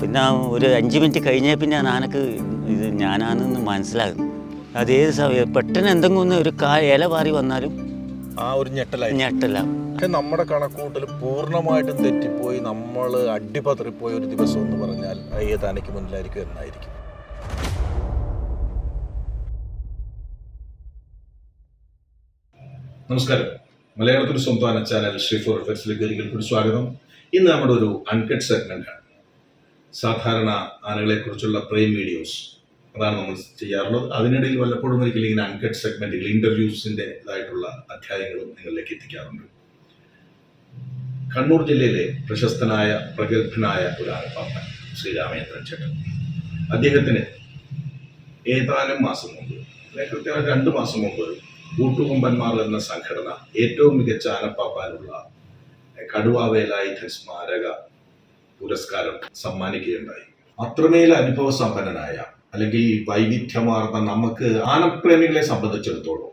പിന്നെ ഒരു അഞ്ച് മിനിറ്റ് കഴിഞ്ഞേ പിന്നെ ആനക്ക് ഇത് ഞാനാണെന്ന് മനസ്സിലാകും. അത് ഏത് സമയം? പെട്ടെന്ന് എന്തെങ്കിലും ഒന്ന് ഒരു കാ ഇല പാറി വന്നാലും ആ ഒരു ഞെട്ടലായി. ഞെട്ടല. പക്ഷെ നമ്മുടെ കണക്കൂട്ടൽ പൂർണമായിട്ടും തെറ്റിപ്പോയി. നമ്മൾ അടിപതറിപ്പോയ ഒരു ദിവസം എന്ന് പറഞ്ഞാൽ ഏത് ആനയ്ക്ക് മുന്നിലായിരിക്കും എന്നായിരിക്കും. നമസ്കാരം. മലയാളത്തിൽ സ്വന്തം ചാനൽ ശ്രീ ഫോർ ഫെസ്റ്റിലേക്ക് ഒരിക്കൽ കൂടി സ്വാഗതം. ഇന്ന് നമ്മുടെ ഒരു അൺകട്ട് സെഗ്മെന്റ് ആണ്. സാധാരണ ആനകളെ കുറിച്ചുള്ള പ്രൈം വീഡിയോസ് അതാണ് നമ്മൾ ചെയ്യാറുള്ളത്. അതിനിടയിൽ വല്ലപ്പോഴും ഒരിക്കലും ഇങ്ങനെ അൺകട്ട് സെഗ്മെന്റുകൾ ഇന്റർവ്യൂസിന്റെ ഇതായിട്ടുള്ള അധ്യായങ്ങളും നിങ്ങളിലേക്ക് എത്തിക്കാറുണ്ട്. കണ്ണൂർ ജില്ലയിലെ പ്രശസ്തനായ പ്രഗത്ഭനായ ഒരു ആനപ്പാപ്പൻ ശ്രീരാമേന്ദ്രൻ ചേട്ടൻ. അദ്ദേഹത്തിന് ഏതാനും മാസം മുമ്പ് കൃത്യമായി രണ്ട് മാസം മുമ്പ് കൂട്ടുകൊമ്പന്മാർ എന്ന സംഘടന ഏറ്റവും മികച്ച ആനപ്പാപ്പാനുള്ള കടുവാവേലായുധൻ സ്മാരക പുരസ്കാരം സമ്മാനിക്കുകയുണ്ടായി. അത്രമേൽ അനുഭവ സമ്പന്നനായ അല്ലെങ്കിൽ വൈവിധ്യമാർന്ന നമുക്ക് ആനപ്രേമികളെ സംബന്ധിച്ചിടത്തോളം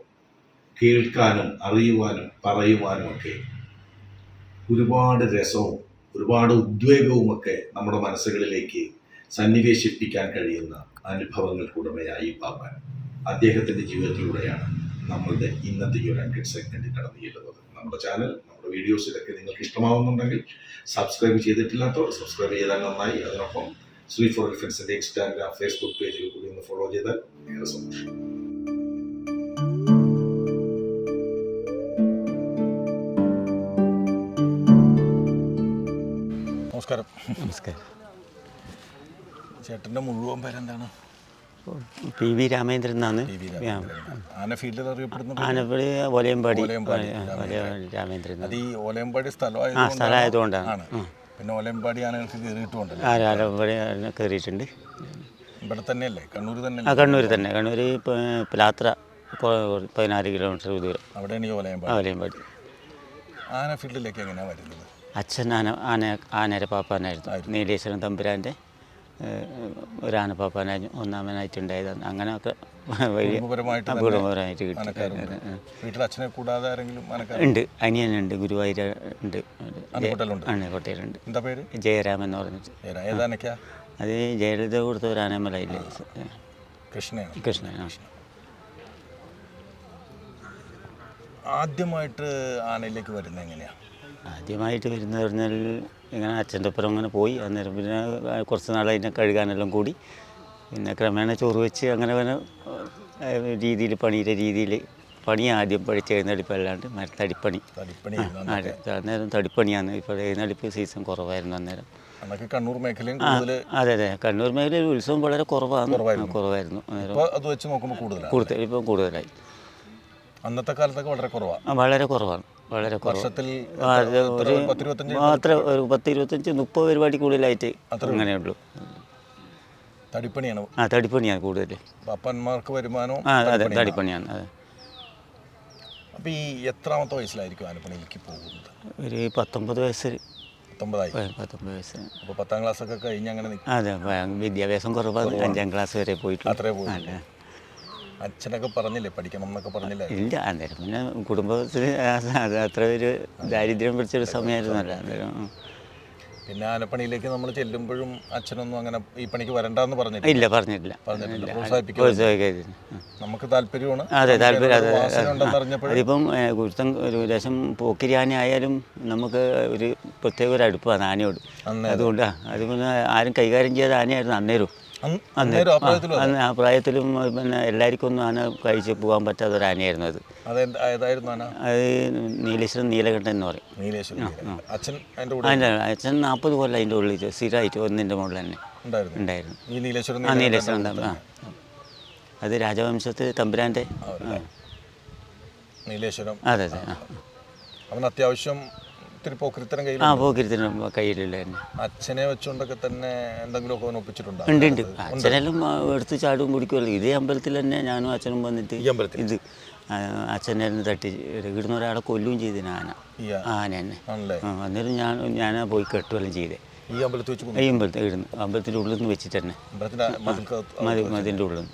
കേൾക്കാനും അറിയുവാനും പറയുവാനും ഒക്കെ ഒരുപാട് രസവും ഒരുപാട് ഉദ്വേഗവും ഒക്കെ നമ്മുടെ മനസ്സുകളിലേക്ക് സന്നിവേശിപ്പിക്കാൻ കഴിയുന്ന അനുഭവങ്ങൾക്കുടമയായി പാപ്പാൻ അദ്ദേഹത്തിന്റെ ജീവിതത്തിലൂടെയാണ് നമ്മളുടെ ഇന്നത്തെ ഈ ഒരു അൺകട്ട് സെഗ്മെന്റ് കടന്നു ചെല്ലുന്നത് നമ്മുടെ ചാനൽ നമ്മുടെ വീഡിയോസ് ഇതൊക്കെ നിങ്ങൾക്ക് ഇഷ്ടമാവുന്നുണ്ടെങ്കിൽ സബ്സ്ക്രൈബ് ചെയ്തിട്ടില്ലാത്തവർ സബ്സ്ക്രൈബ് ചെയ്താൽ നന്നായി. അതിനൊപ്പം ശ്രീ ഫോർ ഡിഫൻസിന്റെ ഇൻസ്റ്റാഗ്രാം ഫേസ്ബുക്ക് പേജുകൾ കൂടി ഒന്ന് ഫോളോ ചെയ്താൽ ഏറെ സന്തോഷം. നമസ്കാരം. നമസ്കാരം. ചേട്ടന്റെ മുഴുവൻ പേരെന്താണ്? P V Ramendran. എന്നാണ് ആനപ്പള്ളി അറിയപ്പെടുന്ന? ആനപ്പടി ഒലയമ്പാടി ഓലയമ്പാടി രാമേന്ദ്രൻ. അത് ഈ ഓലയമ്പാടി ആ സ്ഥലമായതുകൊണ്ടാണ്. പിന്നെ ഓലയമ്പാടി ആനകൾക്ക് കയറിയിട്ടുണ്ടല്ലോ. ആ കയറിയിട്ടുണ്ട്. ഇവിടെ തന്നെയല്ലേ? കണ്ണൂർ ആ തന്നെ. കണ്ണൂർ തന്നെ കണ്ണൂർ പ്ലാത്ര പതിനാല് കിലോമീറ്റർ ദൂരം. അവിടെയാണ് ആ ഓലയമ്പാടി ആന ഫീൽഡിലേക്ക് എങ്ങനെയാ വരുന്നത്? അച്ഛൻ ആന ആന ആനയുടെ പാപ്പാനായിരുന്നു. നീലേശ്വരൻ തമ്പുരാന്റെ ഏഹ്, ഒരു ആനപ്പാപ്പാനായിരുന്നു ഒന്നാമനായിട്ടുണ്ടായതാണ് അങ്ങനെയൊക്കെ വലിയ കുടുംബപരമായിട്ട് കിട്ടി. കൂടാതെ ആരെങ്കിലും ഉണ്ട്. അനിയനുണ്ട് ഗുരുവായൂർ ഉണ്ട്. ആനക്കൊട്ടലുണ്ട് ആണ് കോട്ടയിലുണ്ട് എന്താ പേര്? ജയരാമൻ എന്ന് പറഞ്ഞിട്ട്. അത് ജയലളിത കൊടുത്ത ഒരു ആനമലയില്ലേ? കൃഷ്ണ കൃഷ്ണൻ ആ. ആദ്യമായിട്ട് ആനയിലേക്ക് വരുന്നത് എങ്ങനെയാ? ആദ്യമായിട്ട് വരുന്നത് പറഞ്ഞാൽ ഇങ്ങനെ അച്ഛന്റെ ഒപ്പം അങ്ങനെ പോയി. അന്നേരം പിന്നെ കുറച്ച് നാൾ അതിനെ കഴുകാനെല്ലാം കൂടി. പിന്നെ ക്രമേണ ചോറ് വെച്ച് അങ്ങനെ അങ്ങനെ രീതിയിൽ പണിയുടെ രീതിയിൽ പണി ആദ്യം പഠിച്ച് എഴുന്നള്ളിപ്പ് അല്ലാണ്ട് തടിപ്പണി. അന്നേരം. തടിപ്പണിയാണ്. ഇപ്പോൾ എഴുന്നള്ളിപ്പ് സീസൺ കുറവായിരുന്നു അന്നേരം. കണ്ണൂർ മേഖലയും അതെ അതെ. കണ്ണൂർ മേഖലയിൽ ഉത്സവം വളരെ കുറവാണ്. കുറവായിരുന്നു. അത് വെച്ച് നോക്കുമ്പോൾ കൂടുതൽ ഇപ്പം കൂടുതലായി. അന്നത്തെ കാലത്തൊക്കെ വളരെ കുറവാണ്. വളരെ കുറവാണ്. വളരെ വർഷത്തിൽ ഒരു മാത്രം ഒരു പത്ത് ഇരുപത്തഞ്ച് മുപ്പത് പരിപാടി കൂടുതലായിട്ട് അങ്ങനെയുള്ളൂ തടിപ്പണിയാണ് ആ തടിപ്പണിയാണ് കൂടുതൽ. അപ്പന്മാർക്ക് വരുമാനവും ആ അതെ തടിപ്പണിയാണ്. അതെ. ഈ എത്രാമത്തെ വയസ്സിലായിരിക്കും ആനപ്പണിയിലേക്ക് പോകുന്നത്? ഒരു പത്തൊമ്പത് വയസ്സ്. പത്തൊമ്പതായി? പത്തൊമ്പത് വയസ്സ്. പത്താം കഴിഞ്ഞ് അങ്ങനെ അതെ വിദ്യാഭ്യാസം കുറവാണ്. അഞ്ചാം ക്ലാസ് വരെ പോയിട്ടുണ്ട് അത്രേ പോയി അതെ. അച്ഛനൊക്കെ പറഞ്ഞില്ലേ? പഠിക്കണം എന്നൊക്കെ പറഞ്ഞില്ലേ? ഇല്ല അന്നേരം പിന്നെ കുടുംബത്തിൽ അത് അത്ര ഒരു ദാരിദ്ര്യം പിടിച്ചൊരു സമയമായിരുന്നല്ലോ അന്നേരം. പിന്നെ ആനപ്പണിയിലേക്ക് നമ്മൾ ചെല്ലുമ്പോഴും അച്ഛനൊന്നും അങ്ങനെ ഈ പണിക്ക് വരണ്ടെന്ന് പറഞ്ഞില്ല? ഇല്ല പറഞ്ഞിട്ടില്ല പറഞ്ഞിട്ടില്ല. നമുക്ക് താല്പര്യമാണ്. അതെ താല്പര്യം ഇപ്പം ഗുരുത്തം ഒരു ദേശം പോക്കിരി ആന ആയാലും നമുക്ക് ഒരു പ്രത്യേക ഒരു അടുപ്പാണ് ആനയോട്. അതുകൊണ്ടാണ് അത് പിന്നെ ആരും കൈകാര്യം ചെയ്ത ആനയായിരുന്നു അന്നേരം. അന്ന് ആ പ്രായത്തിലും പിന്നെ എല്ലാവർക്കും ഒന്നും ആന കഴിച്ച് പോകാൻ പറ്റാത്ത ഒരു ആനയായിരുന്നു അത്. അത് നീലേശ്വരം നീലകണ്ഠൻ എന്ന് പറയും. നീലേശ്വരി അച്ഛൻ നാൽപ്പത് കൊല്ലം അതിന്റെ ഉള്ളിൽ സ്ഥിരമായിട്ട് ഒന്നിന്റെ മുകളിൽ തന്നെ ഉണ്ടായിരുന്നു. നീലേശ്വരം ആ ആ അത് രാജവംശത്തിൽ തമ്പുരാന്റെ നീലേശ്വരം. അതെ അതെ അവൻ അത്യാവശ്യം ഇത്തിരി പോക്കരിത്തരം കയ്യിൽ ആ അച്ഛനെ വെച്ചുകൊണ്ടൊക്കെ തന്നെ എന്തെങ്കിലുമൊക്കെ ഒപ്പിച്ചിട്ടുണ്ടോ ഉണ്ട് ഉണ്ട്. അച്ഛനെല്ലാം എടുത്ത് ചാടും കുടിക്കുമല്ലോ ഇതേ അമ്പലത്തിൽ തന്നെ ഞാനും അച്ഛനും വന്നിട്ട് ഈ അമ്പലത്തിൽ? ഇത് അച്ഛനെ തട്ടി ഇവിടുന്ന് ഒരാളെ കൊല്ലും ചെയ്തിന് ആന. ആന തന്നെ. അന്നേരം ഞാൻ ഞാൻ പോയി കെട്ടുകയെല്ലാം ചെയ്തേ. ഈ അമ്പലത്തിൽ വെച്ച്. ഈ അമ്പലത്തിൽ ഇടുന്നു. അമ്പലത്തിന്റെ ഉള്ളിൽ നിന്ന് വെച്ചിട്ട് തന്നെ. മതിന്റെ ഉള്ളിൽ നിന്ന്.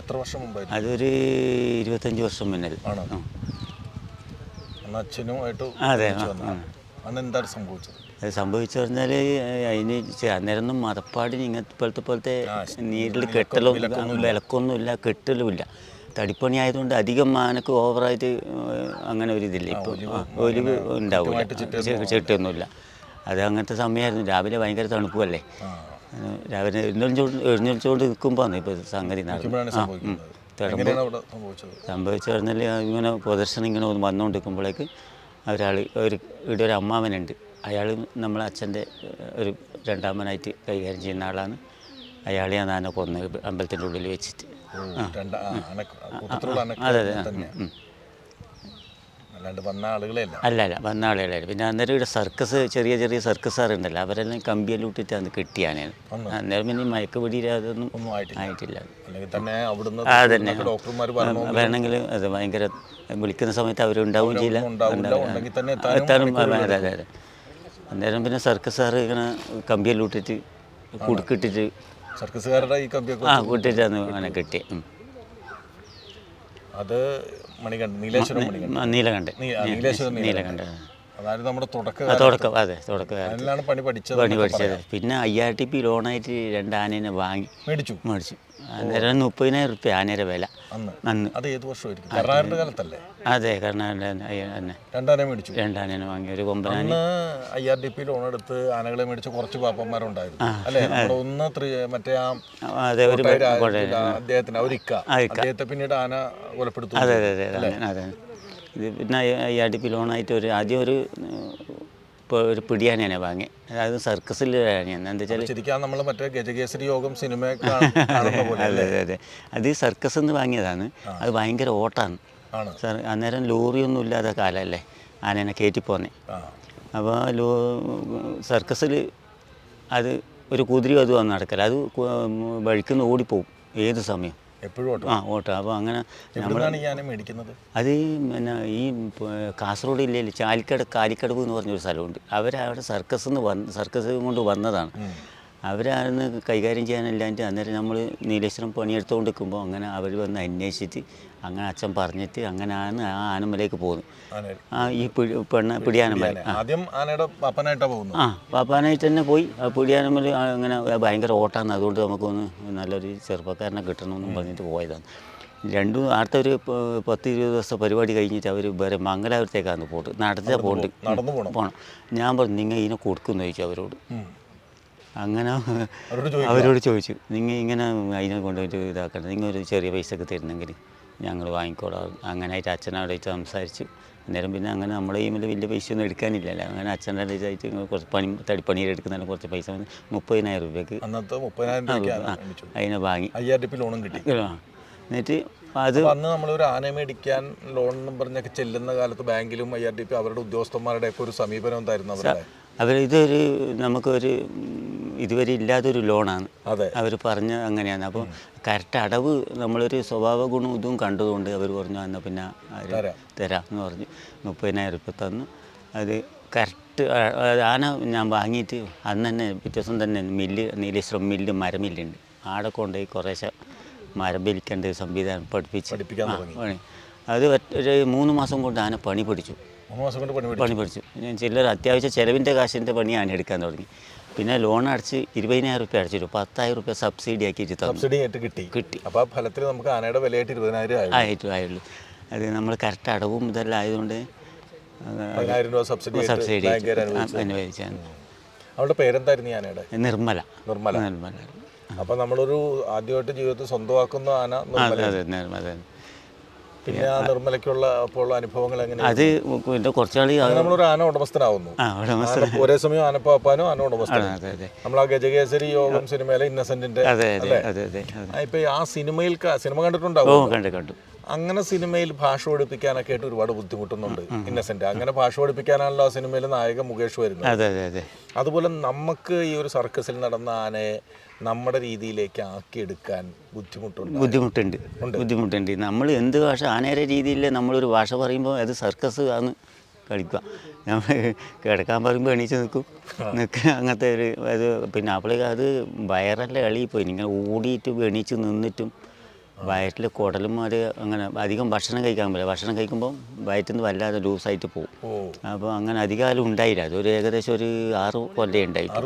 എത്ര വർഷം മുമ്പായിരുന്നു? അതൊരു ഇരുപത്തഞ്ച് വർഷം മുന്നേ. ആണോ? അച്ഛനുമായിട്ട് അതെ അന്ന് എന്താണ് സംഭവിച്ചത് സംഭവിച്ചു പറഞ്ഞാൽ അതിന് അന്നേരമൊന്നും അന്നേരം മതപ്പാടിന് ഇങ്ങനത്തെ പോലത്തെ പോലത്തെ നീരിൽ കെട്ടലോ വിലക്കൊന്നുമില്ല. കെട്ടലുമില്ല. തടിപ്പണി ആയതുകൊണ്ട് അധികം ആനക്ക് ഓവറായിട്ട് അങ്ങനെ ഒരു ഇതില്ല. ഇപ്പോൾ ഒലിവ് ഉണ്ടാവില്ല ചെട്ടൊന്നുമില്ല അത് അങ്ങനത്തെ സമയമായിരുന്നു. രാവിലെ ഭയങ്കര തണുപ്പല്ലേ? രാവിലെ എഴുന്നേൽച്ചോണ്ട് എഴുന്നേൽച്ചോണ്ട് നിൽക്കുമ്പോൾ ഇപ്പോൾ സംഗതി നടന്നു ഇപ്പോഴാണ് ആ, ഉം. സംഭവിക്കുന്നത് തിടമ്പ് എങ്ങനെയാണ് അവിടെ സംഭവിച്ചത്? സംഭവിച്ചു പറഞ്ഞാൽ ഇങ്ങനെ പ്രദർശനം ഇങ്ങനെ വന്നുകൊണ്ടിരിക്കുമ്പോഴേക്ക് ഒരാൾ ഒരു ഇവിടെ ഒരു അമ്മാവനുണ്ട് അയാൾ നമ്മളെ അച്ഛന്റെ ഒരു രണ്ടാമനായിട്ട് കൈകാര്യം ചെയ്യുന്ന ആളാണ്. അയാളെയാണ് ആന കൊന്നത് അമ്പലത്തിന്റെ ഉള്ളിൽ വെച്ചിട്ട്. അതെ അതെ. അല്ലാണ്ട് വന്ന ആളുകളല്ല അല്ല അല്ല വന്ന ആളുകളല്ല പിന്നെ അന്നേരം ഇവിടെ സർക്കസ് ചെറിയ ചെറിയ സർക്കസാറുണ്ടല്ലോ അവരെല്ലാം കമ്പിയെല്ലാം അന്ന് കിട്ടിയാണ്. അന്നേരം പിന്നെ ഈ മയക്കുപിടി അതൊന്നും ഒന്നും ആയിട്ടില്ല. അല്ലെങ്കിൽ തന്നെ അവിടുന്ന് അതന്നെ. ഡോക്ടർമാർ വേണമെങ്കിൽ അത് ഭയങ്കര വിളിക്കുന്ന സമയത്ത് അവരുണ്ടാവുകയും ചെയ്യില്ല. എത്താനും അതെ അതെ അന്നേരം പിന്നെ സർക്കസ് സാറ് ഇങ്ങനെ കമ്പിയെല്ലാം ഇട്ടിട്ട് കുടുക്കിട്ടിട്ട് സർക്കസുകാരുടെ ഈ കമ്പിയൊക്കെ ആ കൂട്ടിട്ടാണ് അങ്ങനെ കെട്ടി. അത് മണികണ്ഠൻ നീലേശ്വരം മണികണ്ഠൻ. നീലകണ്ഠൻ. നീലേശ്വരം നീലകണ്ഠൻ. അതായത് നമ്മുടെ തുടക്കം തുടക്കം അതെ തുടക്കകാലത്ത്. പണി പഠിച്ചത് പണി പഠിച്ചത്. പിന്നെ ഐ ആർ ടി പി ലോണായിട്ട് രണ്ട് ആനേനെ വാങ്ങി മേടിച്ചു. മേടിച്ചു. അന്നേരം മുപ്പതിനായിരം റുപ്യ ആനയുടെ വില. അന്ന്? അന്ന്. അത് ഏത് വർഷമായിരിക്കും? കർണാടക കാലത്തല്ലേ? അതെ കർണാടക തന്നെ രണ്ടാനെ മേടിച്ചു? രണ്ടാനേനെ വാങ്ങി ഒരു കൊമ്പനാന I R D P loan എടുത്ത് ആനകളെ മേടിച്ച കുറച്ച് പാപ്പന്മാരുണ്ടായിരുന്നു. അല്ലേ? ഒന്ന് മറ്റേ ആ അതെ ഒരു കോട്ടയം രാജ- അദ്ദേഹത്തിന് അവരിക്ക ആ, ഇക്ക. അദ്ദേഹത്തെ പിന്നീട് ആന കൊലപ്പെടുത്തു അതെ അതെ അതെ ഇത് പിന്നെ ഐ ആർ ടി പി ലോണായിട്ട് ഒരു ആദ്യം ഒരു ഇപ്പോൾ ഒരു പിടിയാനേനെ വാങ്ങി അതായത് സർക്കസിൽ ആനയാണ് എന്താ വെച്ചാൽ ശരിക്കും നമ്മൾ മറ്റേ ഗജകേസരി യോഗം സിനിമ അതെ അതെ അതെ. അത് സർക്കസ് എന്ന് വാങ്ങിയതാണ്. അത് ഭയങ്കര ഓട്ടാണ്. സർ അന്നേരം ലോറിയൊന്നും ഇല്ലാത്ത കാലമല്ലേ ആനേനെ കയറ്റി പോന്നെ. അപ്പോൾ ലോ സർക്കസിൽ അത് ഒരു കുതിരയും അത് വന്ന് നടക്കല. അത് വഴിക്കുന്ന ഓടിപ്പോവും ഏത് സമയം. എപ്പോഴും ഓട്ടം. ആ ഓട്ടോ. അപ്പോൾ അങ്ങനെ എവിടുന്നാണ് ഈ ആന മേടിക്കുന്നത്? അത് പിന്നെ ഈ കാസർഗോഡ് ജില്ലയിൽ ചാലിക്കട കാലിക്കടവ് എന്ന് പറഞ്ഞൊരു സ്ഥലമുണ്ട്. അവരവിടെ സർക്കസ് എന്ന് വന്ന് സർക്കസ് കൊണ്ട് വന്നതാണ്. അവരന്ന് കൈകാര്യം ചെയ്യാനല്ലാണ്ട് അന്നേരം നമ്മൾ നീലേശ്വരം പണിയെടുത്തുകൊണ്ട് നിൽക്കുമ്പോൾ അങ്ങനെ അവർ വന്ന് അന്വേഷിച്ചിട്ട് അങ്ങനെ അച്ഛൻ പറഞ്ഞിട്ട് അങ്ങനെയാണ് ആ ആനമലേക്ക് പോകുന്നത് ആ ഈ പെണ്ണ പിടിയാനമല. ആദ്യം ആനയുടെ പാപ്പനായിട്ടാണ് പോകുന്നത്. ആ പാപ്പാനായിട്ട് തന്നെ പോയി. ആ പിടിയാനമല അങ്ങനെ ഭയങ്കര ഓട്ടാണ് അതുകൊണ്ട് നമുക്കൊന്ന് നല്ലൊരു ചെറുപ്പക്കാരനെ കിട്ടണമെന്നും പറഞ്ഞിട്ട് പോയതാണ്. രണ്ടു അടുത്ത ഒരു പത്ത് ഇരുപത് ദിവസത്തെ പരിപാടി കഴിഞ്ഞിട്ട് അവർ വേറെ മംഗലാപുരത്തേക്കാണ് പോട്ട് നടത്തിയാൽ പോണ്ട്. നടന്നു പോകണം ഞാൻ പറഞ്ഞു നിങ്ങൾ ഇതിനെ കൊടുക്കുമെന്ന് ചോദിച്ചു അവരോട്. അങ്ങനെ അവരോട് ചോദിച്ചു. നിങ്ങൾ ഇങ്ങനെ അതിനെ കൊണ്ടുപോയിട്ട് ഇതാക്കണം നിങ്ങൾ ഒരു ചെറിയ പൈസക്ക് തരുന്നെങ്കിൽ ഞങ്ങൾ വാങ്ങിക്കോളാം. അങ്ങനെയായിട്ട് അച്ഛനോടായിട്ട് സംസാരിച്ചു. അന്നേരം പിന്നെ അങ്ങനെ നമ്മുടെ ഈ വലിയ പൈസ ഒന്നും എടുക്കാനില്ലല്ലോ. അങ്ങനെ അച്ഛന്റെ അടുത്തായിട്ട് കുറച്ച് പണി തടിപ്പണിയിൽ എടുക്കുന്നതിന് കുറച്ച് പൈസ വന്ന് മുപ്പതിനായിരം രൂപയ്ക്ക് അന്നത്തെ മുപ്പതിനായിരം അതിനെ വാങ്ങി. അയ്യായിരം രൂപ ലോണും കിട്ടി. എന്നിട്ട് അത് അപ്പൊ നമ്മൾ ഒരു ആന മേടിക്കാൻ ലോൺ പറഞ്ഞൊക്കെ ചെല്ലുന്ന കാലത്ത് ബാങ്കിലും ഐ ആർ ഡി പി അവരുടെ ഉദ്യോഗസ്ഥന്മാരുടെ ഒക്കെ ഒരു സമീപനം എന്തായിരുന്നു അവരുടെ? അവർ ഇതൊരു നമുക്കൊരു ഇതുവരെ ഇല്ലാത്തൊരു ലോണാണ്. അതെ. അവർ പറഞ്ഞ അങ്ങനെയാണ്. അപ്പോൾ കറക്റ്റ് അടവ് നമ്മളൊരു സ്വഭാവ ഗുണം ഇതും കണ്ടതുകൊണ്ട് അവർ പറഞ്ഞു എന്നാൽ പിന്നെ തരാം. എന്ന് പറഞ്ഞു. മുപ്പതിനായിരം രൂപ തന്നു അത് കറക്റ്റ് ആന ഞാൻ വാങ്ങിയിട്ട് അന്ന് തന്നെ പിറ്റേ ദിവസം തന്നെ മില്ല് നീലേശ്വരം മില്ല് മരമില്ലുണ്ട്. ആടെ കൊണ്ടുപോയി കുറേശ്ശെ മരം വലിക്കേണ്ട സംവിധാനം പഠിപ്പിച്ച് അത് ഒരു മൂന്ന് മാസം കൊണ്ട് ആന പണി പഠിച്ചു മൂന്ന് മാസം കൊണ്ട് പണി പണി പഠിച്ചു ഞാൻ ചില്ലറ അത്യാവശ്യം ചിലവിന്റെ കാശിന്റെ പണി ഞാൻ എടുക്കാൻ തുടങ്ങി. പിന്നെ ലോൺ അടച്ച് ഇരുപതിനായിരം റുപ്യ അടച്ചിട്ടു പത്തായിരം റുപ്യ സബ്സിഡി ആക്കിയിട്ട് സബ്സിഡി ആയിട്ട് കിട്ടി. കിട്ടി. അപ്പോൾ ആ ഫലത്തിൽ നമുക്ക് ആനയുടെ വിലയായിട്ട് ഇരുപതിനായിരം ആയി ആയിട്ടു ആയുള്ളൂ. അത് നമ്മൾ കറക്റ്റ് അടവും ഇതെല്ലാം ആയതുകൊണ്ട് പതിനായിരം രൂപ സബ്സിഡി അനുവദിച്ചു. അനുവദിച്ചാണ്. അവളുടെ പേരെന്തായിരുന്നു ആനയുടെ? നിർമ്മല. നിർമ്മല. നിർമ്മല. അപ്പൊ നമ്മളൊരു ആദ്യമായിട്ട് ജീവിതത്തിൽ സ്വന്തമാക്കുന്ന ആന നിർമ്മല അതെ നിർമ്മല പിന്നെ ആ നിർമ്മലയ്ക്കുള്ള അപ്പോൾ അനുഭവങ്ങൾ എങ്ങനെ അത് പിന്നെ കുറച്ചാൾ നമ്മളൊരു ആന ഉടമസ്ഥനാവുന്നു. ഒരേ സമയം ആനപ്പാപ്പാനും ആന ഉടമസ്ഥനും. നമ്മൾ ആ ഗജകേസരി യോഗം സിനിമയിലെ ഇന്നസെന്റിന്റെ ഇപ്പൊ ആ സിനിമയിൽ സിനിമ കണ്ടിട്ടുണ്ടാവും? കണ്ടു കണ്ടു. അങ്ങനെ സിനിമയിൽ ഭാഷ പഠിപ്പിക്കാനൊക്കെ ആയിട്ട് ഒരുപാട് ബുദ്ധിമുട്ടുന്നുണ്ട് ഇന്നസെന്റ്. അങ്ങനെ ഭാഷ പഠിപ്പിക്കാനാണല്ലോ ആ സിനിമയിൽ നായകൻ മുകേഷ് വരുന്നത്. അതെ അതെ അതെ. അതുപോലെ നമുക്ക് ഈ ഒരു സർക്കസിൽ നടന്ന ആനയെ നമ്മുടെ രീതിയിലേക്ക് ആക്കിയെടുക്കാൻ ബുദ്ധിമുട്ടുണ്ട്. ബുദ്ധിമുട്ടുണ്ട്. ബുദ്ധിമുട്ടുണ്ട്. നമ്മൾ എന്ത് ഭാഷ ആനേരെ രീതിയിൽ നമ്മളൊരു ഭാഷ പറയുമ്പോൾ അത് സർക്കസ് ആണ് കളിക്കുക നമ്മൾ കിടക്കാൻ പറയുമ്പോൾ എണീച്ച് നിൽക്കും നിൽക്കുക അങ്ങനത്തെ ഒരു അത് പിന്നെ അപ്പോഴേക്ക് അത് വയറല്ല കളിപ്പോയി ഇങ്ങനെ ഓടിയിട്ട് എണീച്ച് നിന്നിട്ടും വയറ്റിൽ കുടലും അത് അങ്ങനെ അധികം ഭക്ഷണം കഴിക്കാൻ പറ്റില്ല. ഭക്ഷണം കഴിക്കുമ്പോൾ വയറ്റിൽ നിന്ന് വല്ലാതെ ലൂസായിട്ട് പോകും അപ്പോൾ അങ്ങനെ അധികാലം ഉണ്ടായില്ല. അതൊരു ഏകദേശം ഒരു ആറ് കൊല്ലം ഉണ്ടായിട്ട്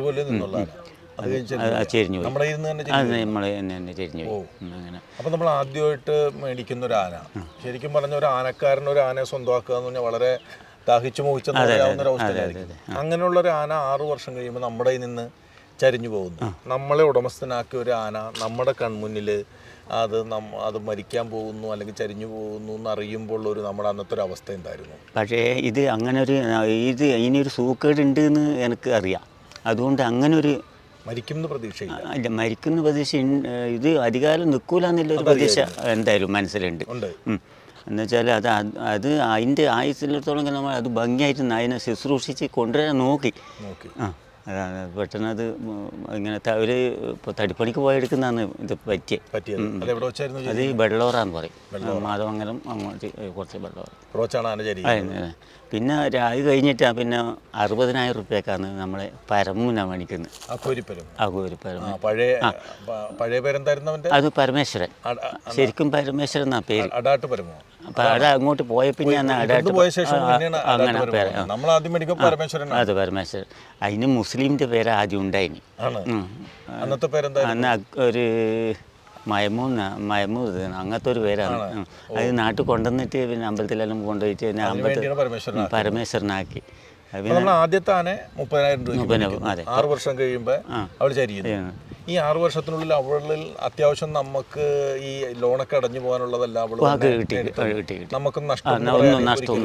ചെരിഞ്ഞു നമ്മുടെ നമ്മൾ തന്നെ ചെരിഞ്ഞു അങ്ങനെ. അപ്പം നമ്മൾ ആദ്യമായിട്ട് മേടിക്കുന്ന ഒരു ആന. ശരിക്കും പറഞ്ഞ ഒരു ആനക്കാരൻ ഒരു ആനയെ സ്വന്തമാക്കുക എന്ന് പറഞ്ഞാൽ വളരെ ദാഹിച്ചു മോഹിച്ചെന്ന് പറയാവുന്ന ഒരു അവസ്ഥയിലായിരിക്കും അങ്ങനെയുള്ള ഒരു ആന ആറു വർഷം കഴിയുമ്പോൾ നമ്മുടെ നിന്ന് ചരിഞ്ഞു പോകുന്നു. നമ്മളെ ഉടമസ്ഥനാക്കിയ ഒരു ആന നമ്മുടെ കൺമുന്നിൽ അത് നമ്മ അത് മരിക്കാൻ പോകുന്നു അല്ലെങ്കിൽ ചരിഞ്ഞു പോകുന്നു എന്ന് അറിയുമ്പോൾ ഒരു നമ്മുടെ അന്നത്തെ ഒരു അവസ്ഥ എന്തായിരുന്നു? പക്ഷേ ഇത് അങ്ങനെ ഒരു ഇത് ഇനിയൊരു സൂക്കേട് ഉണ്ട് എന്ന് എനിക്ക് അറിയാം. അതുകൊണ്ട് അങ്ങനെ ഒരു മരിക്കും എന്ന് പ്രതീക്ഷയില്ല അല്ല മരിക്കുന്ന പ്രതീക്ഷ ഇത് അധികാരം നിൽക്കൂല എന്നുള്ളൊരു പ്രതീക്ഷ എന്തായാലും മനസ്സിലുണ്ട്. എന്നുവെച്ചാൽ അത് അത് അത് അതിന്റെ ആയുസിലത്തോളം നമ്മൾ അത് ഭംഗിയായിട്ട് അതിനെ ശുശ്രൂഷിച്ച് കൊണ്ടുവരാൻ നോക്കി. നോക്കി. ആ. അതാണ്. പെട്ടെന്ന് അത് ഇങ്ങനെ ഒരു ഇപ്പോൾ തടിപ്പണിക്ക് പോയെടുക്കുന്നതാണ് ഇത് പറ്റിയത്. പറ്റിയത് അത് അത് ഈ വെള്ളോറാന്ന് പറയും. മാധവങ്കരം അങ്ങോട്ട് കുറച്ച് വെള്ളോറ അതെ പിന്നെ ഒരു കഴിഞ്ഞിട്ടാ കഴിഞ്ഞിട്ടാണ് പിന്നെ അറുപതിനായിരം റുപ്യക്കാണ് നമ്മളെ പരമൂന മേടിക്കുന്നത് പേരെന്തായിരുന്നു അത് പരമേശ്വരൻ. ശരിക്കും പരമേശ്വരൻ എന്നാ പേര്. അപ്പം അവിടെ അങ്ങോട്ട് പോയ പിന്നെ അങ്ങനെ പേര്. അത് പരമേശ്വരൻ. അതിന് മുസ്ലിമിന്റെ പേര് ആദ്യം ഉണ്ടായിന്. അന്ന് ഒരു മയമൂന്ന് മയമൂ അങ്ങനത്തെ ഒരു പേരാണ്. അത് നാട്ടിൽ കൊണ്ടുവന്നിട്ട് പിന്നെ അമ്പലത്തിലെല്ലാം കൊണ്ടുപോയിട്ട് പിന്നെ അമ്പലത്തിൽ പരമേശ്വരനാക്കി. അത് ആദ്യത്തെ ആനെ മുപ്പതിനായിരം രൂപ അതെ. ആറ് വർഷം കഴിയുമ്പോൾ അവൾ ചരിയുന്നു. ഈ ആറ് വർഷത്തിനുള്ളിൽ അവളിൽ അത്യാവശ്യം നമുക്ക് ഈ ലോണൊക്കെ അടഞ്ഞു പോകാനുള്ളതല്ല അവൾ നമുക്ക് നഷ്ടം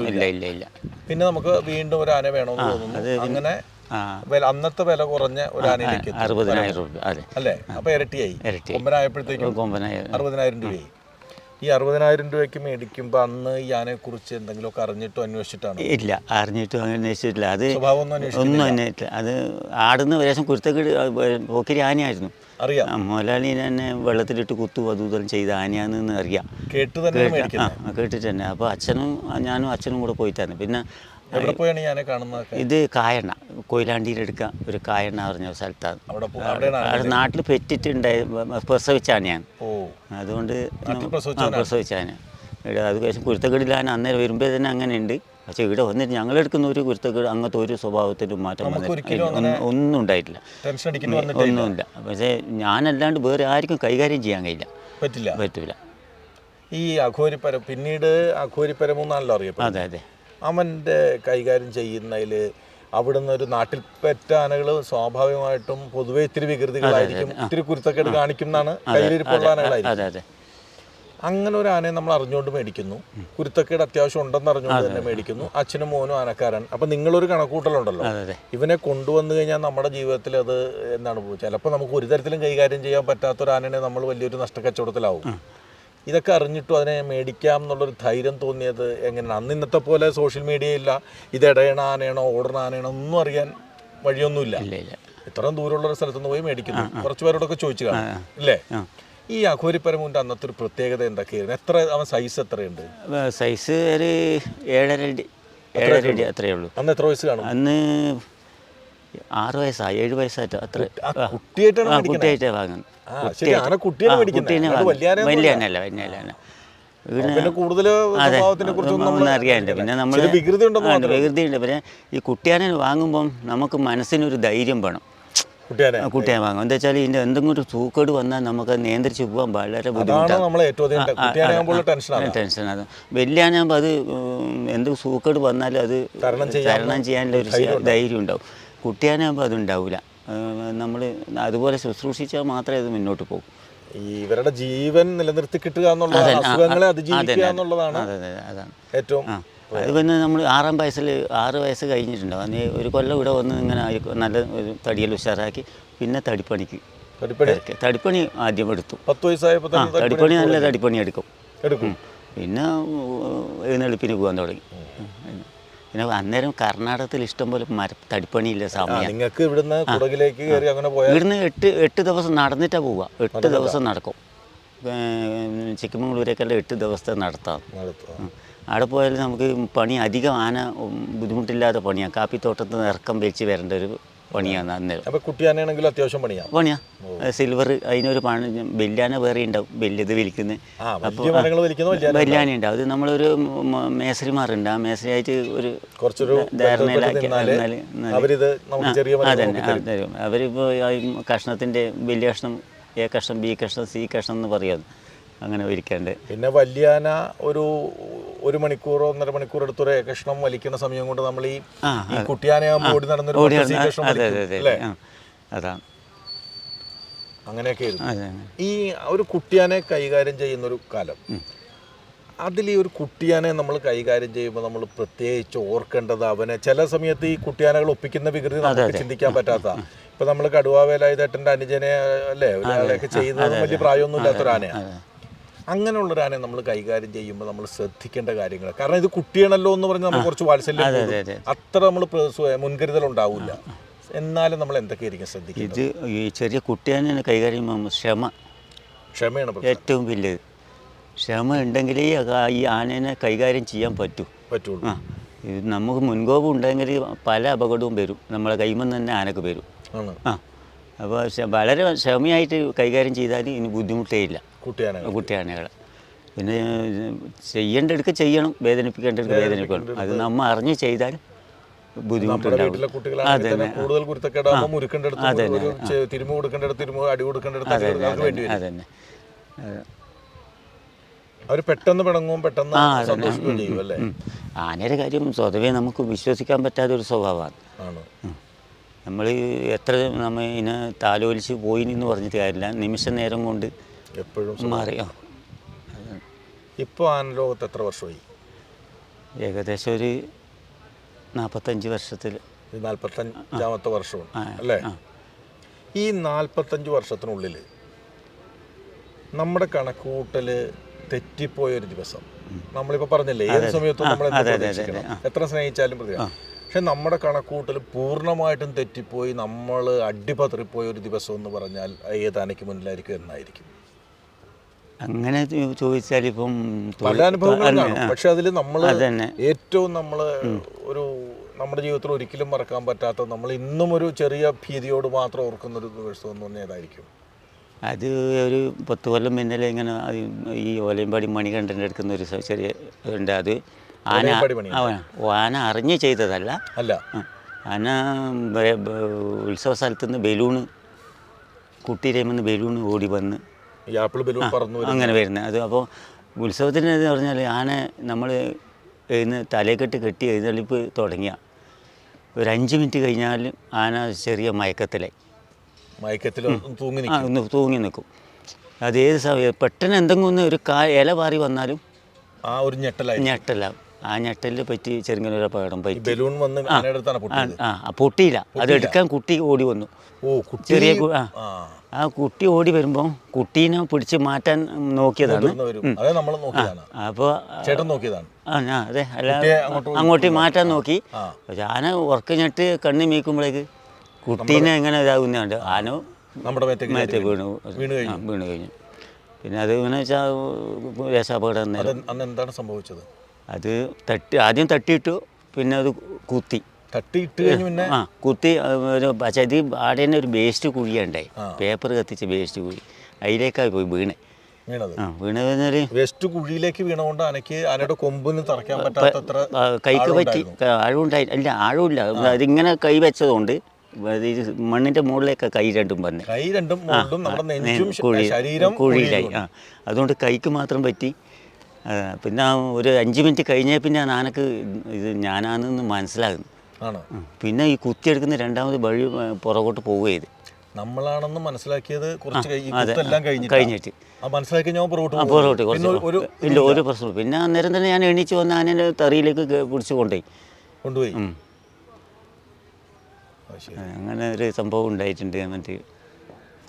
ഇല്ല ഇല്ല ഇല്ല. പിന്നെ നമുക്ക് വീണ്ടും ഒരു ആന വേണമെന്ന് തോന്നുന്നു. അങ്ങനെ അന്നത്തെ വില കുറഞ്ഞ ഒരു ആനയിലേക്ക്. അറുപതിനായിരം രൂപ അല്ലേ? അപ്പൊ ഇരട്ടിയായി. കൊമ്പനായ അറുപതിനായിരം രൂപയായി. ഈ അറുപതിനായിരം രൂപയ്ക്ക് മേടിക്കുമ്പോൾ അന്ന് ഈ ആനയെക്കുറിച്ച് എന്തെങ്കിലുമൊക്കെ അറിഞ്ഞിട്ടോ അന്വേഷിച്ചിട്ടാണ്? ഇല്ല അറിഞ്ഞിട്ടും അങ്ങനെ അന്വേഷിച്ചിട്ടില്ല. അത് ഒന്നും അന്വേഷിച്ചില്ല അത് ആടുന്ന ഒരേശം കുരുത്തക്കേട് പോക്കിരി ആനയായിരുന്നു. അറിയാം. മോലാളി മുതലാളി തന്നെ വെള്ളത്തിലിട്ട് കുത്തു അതുതൽ ചെയ്ത ആനയാണെന്ന് അറിയാം. കേട്ട് തന്നെ കേട്ടിട്ട് തന്നെ. അപ്പോൾ അച്ഛനും ഞാനും അച്ഛനും കൂടെ പോയിട്ടാണ് പിന്നെ എവിടെ പോയാണ് കാണുന്നതൊക്കെ ഇത് കായണ്ണ കൊയിലാണ്ടിയിലെടുക്കുക ഒരു കായണ്ണ പറഞ്ഞ സ്ഥലത്താണ്. നാട്ടിൽ പെറ്റിട്ടുണ്ടായി പ്രസവിച്ചാണ് ഞാൻ. അതുകൊണ്ട് പ്രസവിച്ചാണ്? ഇവിടെ അത് കഴിച്ച് കുരുത്തക്കേടിലാണ് അന്നേരം വരുമ്പോൾ തന്നെ അങ്ങനെ ഉണ്ട് പക്ഷേ ഇവിടെ വന്നിട്ട് ഞങ്ങളെടുക്കുന്ന ഒരു കുരുത്തക്കേട് അങ്ങനത്തെ ഒരു സ്വഭാവത്തിലും മാറ്റം ഒന്നും- ഒന്നും ഉണ്ടായിട്ടില്ല. ഒന്നുമില്ല. പക്ഷേ ഞാനല്ലാണ്ട് വേറെ ആർക്കും കൈകാര്യം ചെയ്യാൻ കഴിയില്ല. പറ്റില്ല. പറ്റില്ല. ഈ അഘോരിപ്പരം പിന്നീട് അഘോരിപ്പരം എന്നാണല്ലോ അറിയപ്പെടുന്നത്. അതെ അതെ. അവന്റെ കൈകാര്യം ചെയ്യുന്നതിൽ അവിടുന്ന് ഒരു നാട്ടിൽ പെറ്റ ആനകൾ സ്വാഭാവികമായിട്ടും പൊതുവെ ഇത്തിരി വികൃതികളായിരിക്കും ഇത്തിരി കുരുത്തക്കേട് കാണിക്കുന്നതാണ് കയ്യിലിരിപ്പുള്ള ആനകളായിരിക്കും. അങ്ങനെ ഒരു ആനയെ നമ്മൾ അറിഞ്ഞുകൊണ്ട് മേടിക്കുന്നു. കുരുത്തക്കേട് അത്യാവശ്യം ഉണ്ടെന്ന് അറിഞ്ഞുകൊണ്ട് തന്നെ മേടിക്കുന്നു. അച്ഛനും മോനും ആനക്കാരൻ. അപ്പം നിങ്ങളൊരു കണക്കൂട്ടലുണ്ടല്ലോ. ഇവനെ കൊണ്ടുവന്നു കഴിഞ്ഞാൽ നമ്മുടെ ജീവിതത്തിൽ അത് എന്താണ് ചിലപ്പോൾ നമുക്ക് ഒരു തരത്തിലും കൈകാര്യം ചെയ്യാൻ പറ്റാത്ത ഒരു ആനനെ നമ്മൾ വലിയൊരു നഷ്ടക്കച്ചവടത്തിലാവും. ഇതൊക്കെ അറിഞ്ഞിട്ടും അതിനെ മേടിക്കാം എന്നുള്ളൊരു ധൈര്യം തോന്നിയത് എങ്ങനെയാണ്? അന്ന് ഇന്നത്തെ പോലെ സോഷ്യൽ മീഡിയ ഇല്ല. ഇത് ഇടയണ ആനയാണോ ഓടണ ആനയാണോ ഒന്നും അറിയാൻ വഴിയൊന്നുമില്ല. ഇത്രയും ദൂരമുള്ള ഒരു സ്ഥലത്തുനിന്ന് പോയി മേടിക്കുന്നു. കുറച്ച് പേരോടൊക്കെ ചോദിച്ചു കാണാം അല്ലേ ഈ അഘോരി അഘോരിപ്പരമുന്റെ അന്നത്തെ ഒരു പ്രത്യേകത എന്തൊക്കെയായിരുന്നു? എത്ര അവൻ സൈസ് എത്രയുണ്ട്? സൈസ് ഒരു ഏഴര അടി ഏഴര അടി അത്രയേ ഉള്ളൂ. അന്ന് എത്ര വയസ്സ് കാണും? അന്ന് ആറ് വയസ്സാ ഏഴ് വയസ്സായിട്ട് അത്ര. കുട്ടിയായിട്ടാണ് വാങ്ങുന്നത് പിന്നെ നമ്മൾ വികൃതിയുണ്ട്. പിന്നെ ഈ കുട്ടിയാനെ വാങ്ങുമ്പം നമുക്ക് മനസ്സിനൊരു ധൈര്യം വേണം. കുട്ടിയെ വാങ്ങും എന്താ വെച്ചാൽ ഇതിന്റെ എന്തെങ്കിലും ഒരു തൂക്കേട് വന്നാൽ നമുക്ക് നിയന്ത്രിച്ച് പോകാൻ വളരെ ബുദ്ധിമുട്ടാണ്. ടെൻഷനാണ്. ടെൻഷൻ അത് എന്ത് സൂക്കേട് വന്നാലും അത് തരണം ചെയ്യാനുള്ള ഒരു ധൈര്യം ഉണ്ടാവും. കുട്ടിയാനാകുമ്പോൾ അതുണ്ടാവില്ല നമ്മൾ അതുപോലെ ശുശ്രൂഷിച്ചാൽ മാത്രമേ അത് മുന്നോട്ട് പോകും. ഇവരുടെ ജീവൻ നിലനിർത്തി കിട്ടുക എന്നുള്ളതാണ് അസുഖങ്ങളെ അതിജീവിക്കുക എന്നുള്ളതാണ് ഏറ്റവും അത് പിന്നെ നമ്മൾ ആറാം വയസ്സിൽ ആറ് വയസ്സ് കഴിഞ്ഞിട്ടുണ്ടാവും. അന്ന് ഒരു കൊല്ലം ഇവിടെ വന്ന് ഇങ്ങനെ നല്ല ഒരു തടിയിൽ ഉഷാറാക്കി പിന്നെ തടിപ്പണിക്ക് തടിപ്പണി. ആദ്യം എടുത്തു. പത്ത് വയസ്സായപ്പോൾ തടിപ്പണി നല്ല തടിപ്പണി എടുക്കും. എടുക്കും. പിന്നെ എഴുന്നള്ളിപ്പിന് പോകാൻ തുടങ്ങി. പിന്നെ അന്നേരം കർണാടകത്തിൽ ഇഷ്ടംപോലെ മര തടിപ്പണിയില്ല സമയം. നിങ്ങൾക്ക് ഇവിടുന്ന് കുടകിലേക്ക് കയറി അങ്ങനെ പോയാൽ ഇവിടുന്ന് എട്ട് എട്ട് ദിവസം നടന്നിട്ടാണ് പോവുക എട്ട് ദിവസം നടക്കും. ചിക്കമംഗളൂരേക്കെല്ലാം എട്ട് ദിവസത്തെ നടത്താം. അവിടെ പോയാൽ നമുക്ക് പണി അധികം ആന ബുദ്ധിമുട്ടില്ലാത്ത പണിയാണ് കാപ്പിത്തോട്ടത്തിൽ നിന്ന് ഇറക്കം വെച്ച് വരേണ്ട ഒരു പണിയാണ് അന്നേരം അപ്പോൾ കുട്ടിയാനാണെങ്കിലും അത്യാവശ്യം പണിയാം. പണിയാ. സിൽവർ അതിനൊരു പണി ബെല്ലാന വേറെ ഉണ്ടാവും. ബെല്ല് ഇത് വിളിക്കുന്നത് ആ വലിയ മരങ്ങൾ വലിക്കുന്ന വലിയ ബെല്ലാന ഉണ്ടാവും അത് നമ്മളൊരു മേസരിമാറുണ്ട് ആ മേസരിയായിട്ട് ഒരു കുറച്ചൊരു ധാരണയിലാക്കി അതന്നെ തരും. അവരിപ്പോൾ കഷ്ണത്തിന്റെ വലിയ കഷ്ണം എ കഷ്ണം ബി കഷ്ണം സി കഷ്ണം എന്ന് പറയുന്നത് അങ്ങനെ ഒരിക്കാണ്ട് പിന്നെ വലിയാന ഒരു ഒരു മണിക്കൂറോ ഒന്നര മണിക്കൂർ എടുത്തൊരു കഷ്ണം വലിക്കുന്ന സമയം കൊണ്ട് നമ്മൾ ഈ കുട്ടിയാനയാകുമ്പോൾ ഓടി നടന്നൊരു കഷ്ണം വലിക്കും, അല്ലേ? അതാണ് അങ്ങനെയൊക്കെ ആയിരുന്നു. അതെ ഈ ഒരു കുട്ടിയാനെ കൈകാര്യം ചെയ്യുന്നൊരു കാലം. അതിൽ ഈ ഒരു കുട്ടിയാനെ നമ്മൾ കൈകാര്യം ചെയ്യുമ്പോൾ നമ്മൾ പ്രത്യേകിച്ച് ഓർക്കേണ്ടത് അവനെ ചില സമയത്ത് ഈ കുട്ടിയാനകൾ ഒപ്പിക്കുന്ന വികൃതി നമുക്ക് ചിന്തിക്കാൻ പറ്റാത്ത. ഇപ്പൊ നമ്മൾ കടുവാ വേലായുധേട്ടന്റെ അനുജനെ അല്ലേ? ഒരാളെയൊക്കെ ചെയ്യുന്നത് വലിയ പ്രായമൊന്നും ഇല്ലാത്തൊരു ആനയാണ് അങ്ങനെയുള്ള ഒരു ആനയെ നമ്മൾ കൈകാര്യം ചെയ്യുമ്പോൾ നമ്മൾ ശ്രദ്ധിക്കേണ്ട കാര്യങ്ങൾ കാരണം ഇത് കുട്ടിയാണല്ലോ എന്ന് പറഞ്ഞ് നമ്മൾ കുറച്ച് വാത്സല്യം അതെ, അത്ര നമ്മൾ മുൻകരുതൽ ഉണ്ടാവില്ല. എന്നാലും നമ്മൾ എന്തൊക്കെയായിരിക്കും ശ്രദ്ധിക്കുക ഇത് ഈ ചെറിയ കുട്ടിയാനെ കൈകാര്യം ചെയ്യുമ്പോൾ ക്ഷമ. ക്ഷമയാണ്. ഏറ്റവും വലിയത് ക്ഷമ ഉണ്ടെങ്കിലേ ഈ ആനേനെ കൈകാര്യം ചെയ്യാൻ പറ്റൂ. പറ്റുള്ളൂ. ആ ഇത് നമുക്ക് മുൻകോപം ഉണ്ടെങ്കിൽ പല അപകടവും വരും. നമ്മളെ കൈമെന്ന് തന്നെ ആനക്ക് വരും. ആ. അപ്പോൾ വളരെ ക്ഷമയായിട്ട് കൈകാര്യം ചെയ്താൽ ഇനി ബുദ്ധിമുട്ടേ ഇല്ല കുട്ടിയാനകൾ. കുട്ടിയാനകളെ. പിന്നെ ചെയ്യേണ്ടടുക്ക് ചെയ്യണം വേദനിപ്പിക്കേണ്ടടുക്ക് വേദനിപ്പിക്കണം. അത് നമ്മൾ അറിഞ്ഞ് ചെയ്താൽ. ആനയുടെ കാര്യം സ്വതവേ നമുക്ക് വിശ്വസിക്കാൻ പറ്റാത്ത ഒരു സ്വഭാവമാണ്. നമ്മൾ എത്ര നമ്മൾ ഇതിനെ താലോലിച്ച് പോയി എന്ന് പറഞ്ഞിട്ട് കാര്യമില്ല. നിമിഷ നേരം കൊണ്ട് എപ്പോഴും മാറിയോ? ഇപ്പോൾ ആ ലോകത്ത് എത്ര വർഷമായി? ഏകദേശം ഒരു നാൽപ്പത്തഞ്ച് വർഷത്തിൽ നാൽപ്പത്തഞ്ചാമത്തെ വർഷമാണ് അല്ലേ? ഈ നാൽപ്പത്തഞ്ച് വർഷത്തിനുള്ളിൽ നമ്മുടെ കണക്കൂട്ടൽ തെറ്റിപ്പോയ ഒരു ദിവസം. നമ്മളിപ്പോൾ പറഞ്ഞില്ലേ ഏത് സമയത്തും നമ്മൾ. എത്ര സ്നേഹിച്ചാലും പ്രതികരിക്കാം പക്ഷെ നമ്മുടെ കണക്കൂട്ടിൽ പൂർണമായിട്ടും തെറ്റിപ്പോയി. നമ്മൾ അടിപതറിപ്പോയ ഒരു ദിവസം എന്ന് പറഞ്ഞാൽ ഏത് ആനയ്ക്ക് മുന്നിലായിരിക്കും എന്നായിരിക്കും. അങ്ങനെ ചോദിച്ചാൽ ഇപ്പം പല അനുഭവങ്ങളും പക്ഷെ അതിൽ നമ്മൾ ഏറ്റവും നമ്മൾ ഒരു നമ്മുടെ ജീവിതത്തിൽ ഒരിക്കലും മറക്കാൻ പറ്റാത്ത നമ്മൾ ഇന്നും ഒരു ചെറിയ ഭീതിയോട് മാത്രം ഓർക്കുന്ന ഒരു ദിവസം എന്ന് പറഞ്ഞാൽ ഏതായിരിക്കും? അത് ഒരു പത്ത് കൊല്ലം പിന്നലെ ഇങ്ങനെ ഈ ഈ ഓലയമ്പാടി മണികണ്ഠന്റെ എടുക്കുന്ന ഒരു ചെറിയ ഉണ്ട് അത് ആന ആന അറിഞ്ഞ് ചെയ്തതല്ല. അല്ല. ആന ഉത്സവ സ്ഥലത്ത് നിന്ന് ബലൂണ് കുട്ടിയിലേമെന്ന് ബലൂണ് ഓടി വന്ന്. അങ്ങനെ വരുന്നത് അത് അപ്പോൾ ഉത്സവത്തിന് എന്ന് പറഞ്ഞാൽ ആന നമ്മൾ ഇന്ന് തലക്കെട്ട് കെട്ടി എഴുന്നള്ളിപ്പ് തുടങ്ങിയ. ഒരു അഞ്ച് മിനിറ്റ് കഴിഞ്ഞാൽ ആന ചെറിയ മയക്കത്തിലായി. മയക്കത്തിൽ തൂങ്ങി ആ നിൽക്കും ഒന്ന് തൂങ്ങി നിൽക്കും അത് ഏത് സമയം പെട്ടെന്ന് എന്തെങ്കിലും ഒന്ന് ഒരു കാ ഇല പാറി വന്നാലും ആ ഒരു ഞെട്ടലായി ഞെട്ടല്ല ആ ഞെട്ടലിൽ പറ്റി ചെറുങ്ങനൊരു അപകടം പറ്റി. ബലൂൺ വന്ന് ആ പൊട്ടിയില്ല. അത് എടുക്കാൻ കുട്ടി ഓടി വന്നു. ചെറിയ ആ. ആ. കുട്ടി ഓടി വരുമ്പോൾ കുട്ടീനെ പിടിച്ച് മാറ്റാൻ നോക്കിയതാണ്. അപ്പോൾ ആ ഞാൻ അതെ. അല്ല അങ്ങോട്ട് മാറ്റാൻ നോക്കി. ആന ഉറക്ക ഞെട്ട് കണ്ണി മീക്കുമ്പോഴേക്ക് കുട്ടീനെ എങ്ങനെ ഇതാകുന്നുണ്ട്. ആന നമ്മുടെ മേത്തെ വീണു. വീണു കഴിഞ്ഞു. പിന്നെ അത് ഇങ്ങനെ വെച്ചാൽ രക്ഷാപകടം എന്താണ് സംഭവിച്ചത്? അത് തട്ടി ആദ്യം തട്ടിയിട്ടു പിന്നെ അത് കുത്തി. തട്ടിയിട്ട് കഴിഞ്ഞ് പിന്നെ ആ കുത്തി ആ, ഒരു പക്ഷേ ഇത് ആടെ തന്നെ ഒരു വേസ്റ്റ് കുഴിയുണ്ടായി പേപ്പർ കത്തിച്ച് വേസ്റ്റ് കുഴി. അതിലേക്കാണ് പോയി വീണേ. വീണത്? ആ വീണ് കഴിഞ്ഞാൽ വെസ്റ്റ് കുഴിയിലേക്ക് വീണുകൊണ്ട് അനക്ക് ആനയുടെ കൊമ്പിന് തറയ്ക്കാൻ പറ്റാത്തത്ര കൈക്ക് പറ്റി ആഴുണ്ടായി ആഴമുണ്ടായി അല്ല ആഴമില്ല. അതിങ്ങനെ കൈ വെച്ചതുകൊണ്ട് അത് ഈ മണ്ണിന്റെ മുകളിലേക്ക് കൈ രണ്ടും വന്നേ. കൈ രണ്ടും മുകളിലും നമ്മുടെ നെഞ്ചും ശ- ശരീരം കുഴിയിലായി. ആ അതുകൊണ്ട് കൈക്ക് മാത്രം പറ്റി. ആ, പിന്നെ ഒരു അഞ്ച് മിനിറ്റ് കഴിഞ്ഞാൽ പിന്നെ ആ നാനക്ക് ഇത് ഞാനാണെന്ന് മനസ്സിലാകുന്നു. ആണോ? പിന്നെ ഈ കുത്തിയെടുക്കുന്ന രണ്ടാമത് വഴി പുറകോട്ട് പോവുകയത് നമ്മളാണെന്ന് മനസ്സിലാക്കിയത് കുറച്ച് കഴിഞ്ഞിട്ട്? മനസ്സിലാക്കി ഞാൻ പുറകോട്ട് പുറകോട്ട് ഇല്ല ഒരു പ്രശ്നം പിന്നെ അന്നേരം തന്നെ ഞാൻ എണീച്ച് വന്ന് ആനേന്റെ തറിയിലേക്ക് പിടിച്ച് കൊണ്ടുപോയി. കൊണ്ടുപോയി. അങ്ങനെ ഒരു സംഭവം ഉണ്ടായിട്ടുണ്ട്. മറ്റേ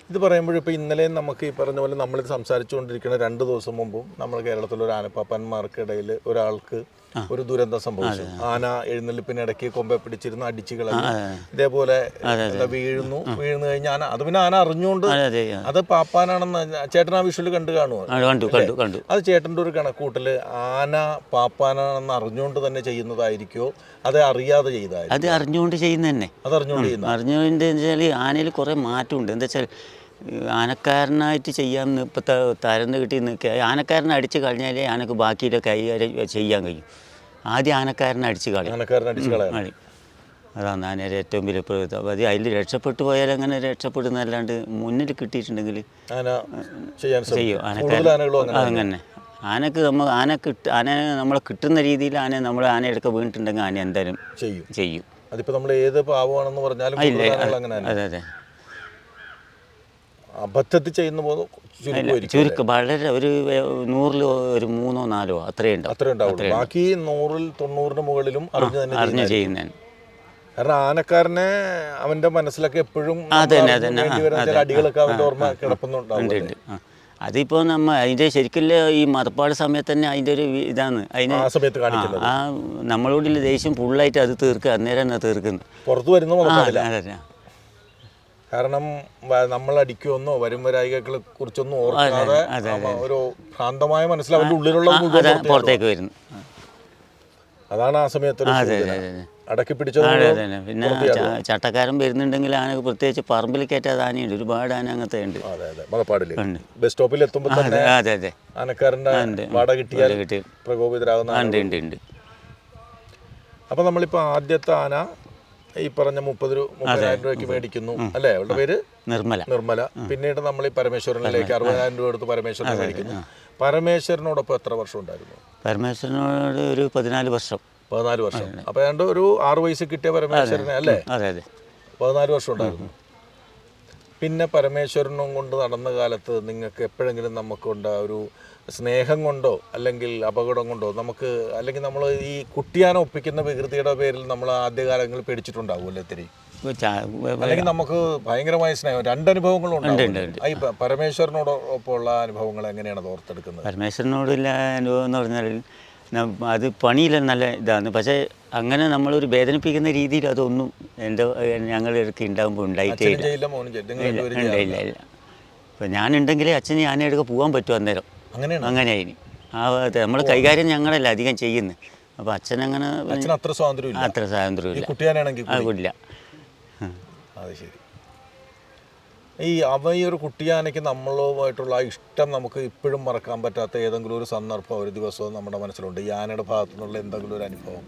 ഇത് പറയുമ്പോൾ ഇപ്പോൾ ഇന്നലെ നമുക്ക് ഈ പറഞ്ഞ പോലെ നമ്മൾ സംസാരിച്ചുകൊണ്ടിരിക്കുന്ന രണ്ട് ദിവസം മുമ്പും നമ്മൾ കേരളത്തിലെ ഒരു ആനപ്പാപ്പന്മാർക്കിടയിൽ ഒരാൾക്ക് ഒരു ദുരന്തം സംഭവിച്ചു. ആന എഴുന്നള്ളിപ്പിനിടയ്ക്ക് കൊമ്പെ പിടിച്ചിരുന്ന് അടിച്ചു കളഞ്ഞു. ഇതേപോലെ വീഴുന്നു വീഴുന്നു കഴിഞ്ഞാൽ ആന അത് പിന്നെ ആന അറിഞ്ഞുകൊണ്ട് അതെ പാപ്പാനാണെന്ന് ചേട്ടൻ ആ വിഷുവിൽ കണ്ടു കാണുമോ അത് ചേട്ടന്റെ ഒരു കണക്കൂട്ടൽ ആന പാപ്പാനാണെന്ന് അറിഞ്ഞുകൊണ്ട് തന്നെ ചെയ്യുന്നതായിരിക്കോ? അത് അറിയാതെ ചെയ്തായിരിക്കും? അത് അറിഞ്ഞുകൊണ്ട് ചെയ്യുന്നതന്നെ. അത് അറിഞ്ഞുകൊണ്ട് ചെയ്യുന്ന അറിഞ്ഞുകൊണ്ട് ആനയിൽ കുറെ മാറ്റമുണ്ട്. എന്താ വെച്ചാൽ ആനക്കാരനായിട്ട് ചെയ്യാൻ ഇപ്പോൾ തരന്ന് കിട്ടി നിൽക്കുക ആനക്കാരനെ അടിച്ച് കളഞ്ഞാലേ ആനക്ക് ബാക്കിയിലെ കൈകാര്യം ചെയ്യാൻ കഴിയും. ആദ്യം ആനക്കാരനെ അടിച്ച് കളയും. ആനക്കാരൻ അതാണ് ആനയുടെ ഏറ്റവും വലിയ പ്രകൃതം അത് അതിൽ രക്ഷപ്പെട്ടു പോയാൽ അങ്ങനെ രക്ഷപ്പെടുന്നല്ലാണ്ട് മുന്നിൽ കിട്ടിയിട്ടുണ്ടെങ്കിൽ ചെയ്യും. കൂടുതൽ അങ്ങനെ ആനക്ക് നമ്മൾ ആന കിട്ട ആന നമ്മളെ കിട്ടുന്ന രീതിയിൽ ആന നമ്മൾ ആനയെടുക്ക വീണിട്ടുണ്ടെങ്കിൽ ആന എന്തായാലും ചെയ്യും. ചെയ്യും. അതിപ്പോ നമ്മൾ ഏത് പാവമാണെന്ന് പറഞ്ഞാലും അതെ അതെ. അബദ്ധത്തിൽ ചെയ്യുന്ന ചുരുക്കം. വളരെ ഒരു നൂറിൽ ഒരു മൂന്നോ നാലോ അത്രേ ഉണ്ടാവും. അത്രേ ഉണ്ടാവുള്ളൂ. ബാക്കി നൂറിൽ തൊണ്ണൂറിന് മുകളിലും അറിഞ്ഞു തന്നെ അറിഞ്ഞു ചെയ്യുന്നതായിരിക്കും. ചെയ്യുന്നതാണ്. കാരണം ആനക്കാരനെ അവന്റെ മനസ്സിലൊക്കെ എപ്പോഴും അടികളൊക്കെ അവന്റെ ഓർമ്മ ആ അതിപ്പോൾ നമ്മ അതിന്റെ ശരിക്കുള്ള ഈ മതപ്പാട് സമയത്ത് തന്നെ അതിന്റെ ഒരു ഇതാണ്. അതിന് ആ നമ്മളോടുള്ള ദേഷ്യം ഫുള്ളായിട്ട് അത് തീർക്കുക അന്നേരം തന്നെ തീർക്കുന്നു. പുറത്തു വരുന്ന കാരണം നമ്മൾ അടിക്കുമെന്നോ വരും വരായികളെ കുറിച്ചൊന്നും ഓർക്കാതെ ഒരു ഭ്രാന്തമായ മനസ്സിൽ അവരുടെ ഉള്ളിലുള്ള പുറത്തേക്ക് വരുന്നു. അതാണ് ആ സമയത്ത് അടക്കി പിടിച്ചത് പിന്നെ ചട്ടക്കാരൻ വരുന്നുണ്ടെങ്കിൽ ആന പ്രത്യേകിച്ച് പറമ്പിൽ കയറ്റാതെ ആനയുണ്ട്. ഒരുപാട് ആന അങ്ങനത്തെ ഉണ്ട്. ബസ് സ്റ്റോപ്പിൽ എത്തുമ്പോൾ തന്നെ അതെ. വാട കിട്ടിയാൽ പ്രകോപിതരാകുന്ന. ഉണ്ട് ഉണ്ട് ഉണ്ട്. അപ്പൊ നമ്മളിപ്പോ ആദ്യത്തെ ആന ഈ പറഞ്ഞ മുപ്പത് രൂപ മുപ്പതിനായിരം രൂപയ്ക്ക് മേടിക്കുന്നു. അല്ലേ? അവളുടെ പേര്? നിർമ്മല. നിർമ്മല. പിന്നീട് നമ്മൾ ഈ പരമേശ്വരനിലേക്ക് അറുപതിനായിരം രൂപ എടുത്ത് പരമേശ്വരനെ മേടിക്കുന്നു. പരമേശ്വരനോടൊപ്പം എത്ര വർഷം ഉണ്ടായിരുന്നു? പരമേശ്വരനോട് ഒരു പതിനാല് വർഷം. പതിനാല് വർഷം. അപ്പൊ ഏതാണ്ട് ഒരു ആറ് വയസ്സ് കിട്ടിയ പരമേശ്വരനെ അല്ലേ? അതെ അതെ. പതിനാല് വർഷം ഉണ്ടായിരുന്നു. പിന്നെ പരമേശ്വരനും കൊണ്ട് നടന്ന കാലത്ത് നിങ്ങൾക്ക് എപ്പോഴെങ്കിലും നമുക്കുണ്ട ഒരു സ്നേഹം കൊണ്ടോ അല്ലെങ്കിൽ അപകടം കൊണ്ടോ നമുക്ക് അല്ലെങ്കിൽ നമ്മൾ ഈ കുട്ടിയാനെ ഒപ്പിക്കുന്ന വികൃതിയുടെ പേരിൽ നമ്മൾ ആദ്യകാലങ്ങളിൽ പേടിച്ചിട്ടുണ്ടാവുമല്ലോ ഇത്തിരി. അല്ലെങ്കിൽ നമുക്ക് ഭയങ്കരമായ സ്നേഹം രണ്ട് അനുഭവങ്ങളും ഉണ്ട്, ഉണ്ടാവും ഉണ്ട്. ഈ പ- പരമേശ്വരനോടൊപ്പമുള്ള അനുഭവങ്ങൾ എങ്ങനെയാണ് അത് ഓർത്തെടുക്കുന്നത് പരമേശ്വരനോടുള്ള അനുഭവം എന്ന് പറഞ്ഞാൽ അത് പണിയില്ല നല്ല ഇതാണ്. പക്ഷേ അങ്ങനെ നമ്മളൊരു വേദനിപ്പിക്കുന്ന രീതിയിൽ അതൊന്നും എന്റെ ഞങ്ങളൊക്കെ ഉണ്ടാകുമ്പോൾ ഉണ്ടായിട്ടേ ഇല്ല. ഇല്ല ഇല്ല ചെയ്യാറില്ല. ഇല്ല ഇല്ല. ഇപ്പം ഞാനുണ്ടെങ്കിലേ അച്ഛന് ഞാനെടുക്ക പോകാൻ പറ്റും അന്നേരം. അങ്ങനെയാണ്? അങ്ങനെയായി ആ നമ്മൾ കൈകാര്യം ഞങ്ങളല്ല അധികം ചെയ്യുന്നത് അപ്പോൾ അച്ഛൻ അങ്ങനെ അത്ര സ്വാതന്ത്ര്യം അത്ര കുട്ടിയാനാണെങ്കിൽ ആ ഇല്ല. അത് ശരി. ഈ അവ ഈ ഒരു കുട്ടിയാനയ്ക്ക് നമ്മളുമായിട്ടുള്ള ആ ഇഷ്ടം നമുക്ക് ഇപ്പോഴും മറക്കാൻ പറ്റാത്ത ഏതെങ്കിലും ഒരു സന്ദർഭം ഒരു ദിവസവും നമ്മുടെ മനസ്സിലുണ്ട്. ഈ ആനയുടെ ഭാഗത്തു നിന്നുള്ള എന്തെങ്കിലും ഒരു അനുഭവം?